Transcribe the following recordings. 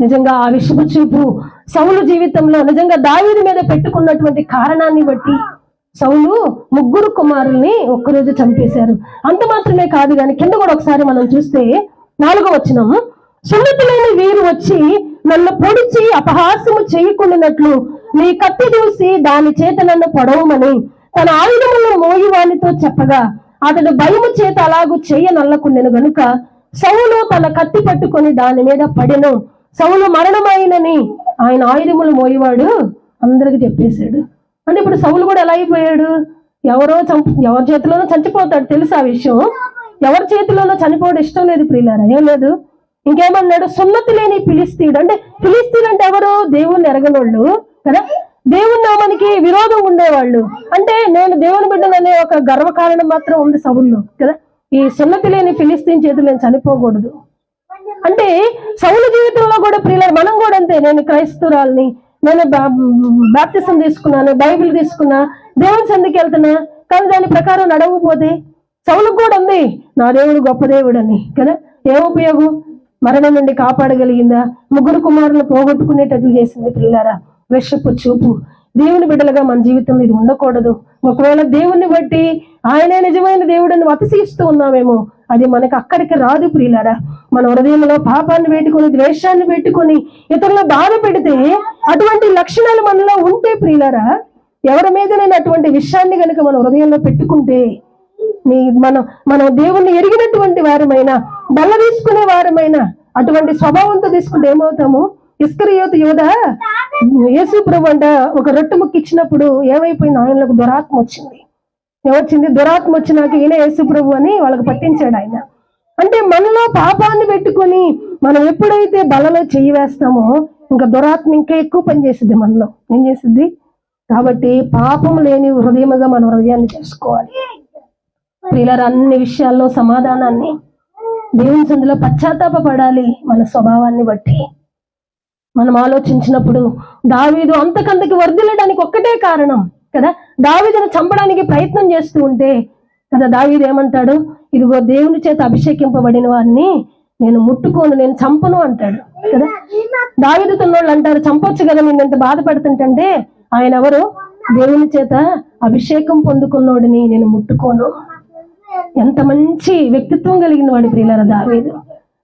నిజంగా ఆ విషపు చూపు సౌలు జీవితంలో నిజంగా దావీది మీద పెట్టుకున్నటువంటి కారణాన్ని బట్టి సౌలు ముగ్గురు కుమారుల్ని ఒక్కరోజు చంపేశారు. అంత మాత్రమే కాదు కానీ కింద కూడా ఒకసారి మనం చూస్తే నాలుగో వచనం సున్నతులైన వీరు వచ్చి నన్ను పొడిచి అపహాస్యము చేయకుండానట్లు నీ కత్తి చూసి దాని చేత నన్ను పొడవమని తన ఆయుధములను మోయి వానితో చెప్పగా అతడు భయము చేత అలాగూ చేయనల్లకుండెను గనుక సౌలు తన కత్తి పట్టుకొని దాని మీద పడెను. సౌలు మరణమైనని ఆయన ఆయుధములు మోయేవాడు అందరికి చెప్పేశాడు. అంటే ఇప్పుడు సౌలు కూడా ఎలా అయిపోయాడు? ఎవరో చంపు ఎవరి చేతిలోనో చచ్చిపోతాడు తెలుసు ఆ విషయం? ఎవరి చేతిలోనో చనిపోవడం ఇష్టం లేదు ప్రియులారా ఏం లేదు. ఇంకేమన్నాడు? సున్నతి లేని పిలిస్తీడు అంటే పిలిస్తీడు అంటే ఎవరు? దేవుణ్ణి ఎరగనోళ్ళు కదా? దేవుని నామానికి విరోధం ఉండేవాళ్ళు. అంటే నేను దేవుని బిడ్డననే ఒక గర్వకారణం మాత్రం ఉంది సవుల్లో కదా? ఈ సున్నతి లేని ఫిలిస్తీన్ చేతులు నేను చనిపోకూడదు. అంటే సౌలు జీవితంలో కూడా ప్రియుల మనం కూడా అంతే. నేను క్రైస్తవురాల్ని నేను బాప్తిసం తీసుకున్నాను బైబిల్ తీసుకున్నా దేవుని సందికి వెళ్తున్నా కానీ దాని ప్రకారం నడవకపోతే సౌలకు కూడా ఉంది. నా దేవుడు గొప్ప దేవుడు అని కదా? ఏ ఉపయోగం? మరణం నుండి కాపాడగలిగిందా? ముగ్గురు కుమారులు పోగొట్టుకునేటట్లు చేసింది పిల్లారా విషపు చూపు. దేవుని బిడ్డలుగా మన జీవితంలో ఇది ఉండకూడదు. ఒకవేళ దేవుణ్ణి బట్టి ఆయనే నిజమైన దేవుడని అతిశయిస్తూ ఉన్నామేమో అది మనకు అక్కడికి రాదు ప్రియులారా. మన హృదయంలో పాపాన్ని పెట్టుకొని ద్వేషాన్ని పెట్టుకొని ఇతరుల బాధ పెడితే అటువంటి లక్షణాలు మనలో ఉంటే ప్రియులారా ఎవరి మీద నేను అటువంటి విషయాన్ని కనుక మన హృదయంలో పెట్టుకుంటే నీ మనం మనం దేవుణ్ణి ఎరిగినటువంటి వారమైనా బల్ల తీసుకునే వారమైనా అటువంటి స్వభావంతో తీసుకుంటే ఏమవుతాము? ఇస్కరియోత యోధ యేసు ప్రభు అంట ఒక రొట్టె ముక్కిచ్చినప్పుడు ఏమైపోయింది? ఆయనలకు దురాత్మ వచ్చింది. వచ్చింది దురాత్మ వచ్చినాక ఈయన యేసుప్రభు అని వాళ్ళకి పట్టించాడు ఆయన. అంటే మనలో పాపాన్ని పెట్టుకొని మనం ఎప్పుడైతే బలలో చెయ్యి వేస్తామో ఇంకా దురాత్మ ఇంకా ఎక్కువ పనిచేసిద్ది మనలో. ఏం చేసిద్ది? కాబట్టి పాపం లేని హృదయముగా మన హృదయాన్ని చేసుకోవాలి. ప్రియులారా అన్ని విషయాల్లో సమాధానాన్ని దేవుని సందులో పశ్చాత్తాప పడాలి మన స్వభావాన్ని బట్టి. మనం ఆలోచించినప్పుడు దావీదు అంతకంతకి వర్ధిల్లడానికి ఒక్కటే కారణం కదా? దావీదును చంపడానికి ప్రయత్నం చేస్తూ ఉంటే కదా దావీదు ఏమంటాడు? ఇదిగో దేవుని చేత అభిషేకింపబడిన వారిని నేను ముట్టుకోను నేను చంపను అంటాడు కదా? దావీదు తన్నోళ్ళు అంటారు చంపొచ్చు కదా నేను ఎంత బాధపడుతుంటే ఆయన ఎవరు? దేవుని చేత అభిషేకం పొందుకున్నోడిని నేను ముట్టుకోను. ఎంత మంచి వ్యక్తిత్వం కలిగిన వాడి ప్రియులరా దావీదు.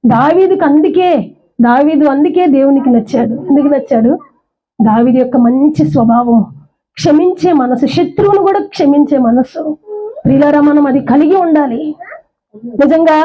దావీదుకు అందుకే దావీదు అందుకే దేవునికి నచ్చాడు. ఎందుకు నచ్చాడు? దావీదు యొక్క మంచి స్వభావం క్షమించే మనసు శత్రువును కూడా క్షమించే మనసు. ప్రియులారా మనం అది కలిగి ఉండాలి. నిజంగా